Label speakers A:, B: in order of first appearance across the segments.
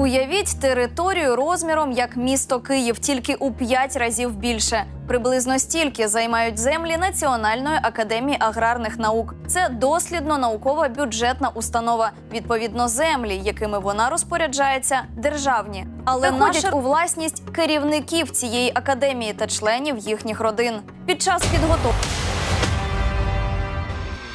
A: Уявіть територію розміром як місто Київ, тільки у п'ять разів більше. Приблизно стільки займають землі Національної академії аграрних наук. Це дослідно-наукова бюджетна установа. Відповідно, землі, якими вона розпоряджається, державні, але находять у власність керівників цієї академії та членів їхніх родин. Під час підготовки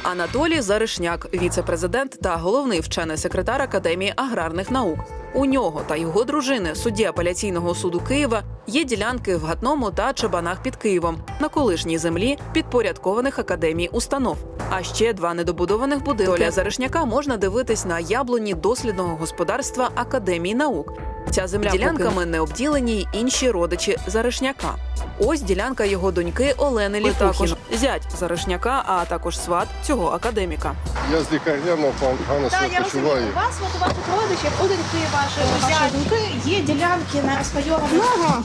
B: Анатолій Заришняк, віце-президент та головний вчений секретар Академії аграрних наук. У нього та його дружини, судді апеляційного суду Києва, є ділянки в Гатному та Чабанах під Києвом на колишній землі підпорядкованих академій установ. А ще два недобудованих будинки. Доля Заришняка можна дивитись на яблуні дослідного господарства Академії наук. Ця земля ділянками не обділені й інші родичі Заришняка. Ось ділянка його доньки Олени Ліпухін, зять Заришняка, а також сват цього академіка.
C: Я з лікарняного погано себе
D: я розумію.
C: почуваю.
D: У вас, от у ваших родичів, у доньки вашої, вашої доньки є ділянки на розпайованого.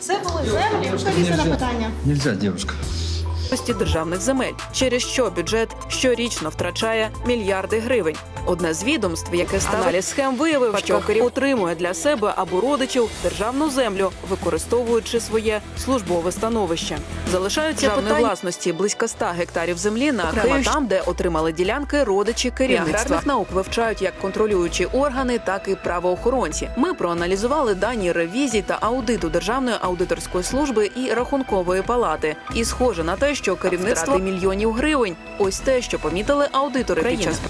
D: Це були землі. Відповідьте на питання.
E: Нельзя, девушка.
B: Кості державних земель, через що бюджет щорічно втрачає мільярди гривень. Одне з відомств, яке ставить схем, виявив, що отримує для себе або родичів державну землю, використовуючи своє службове становище. Залишаються державної власності близько 100 гектарів землі на Київ, там, де отримали ділянки родичі керівництва. аграрних наук вивчають як контролюючі органи, так і правоохоронці. Ми проаналізували дані ревізій та аудиту Державної аудиторської служби і рахункової палати. І схоже на те, що керівництво мільйонів гривень. Ось те, що помітили аудитори під час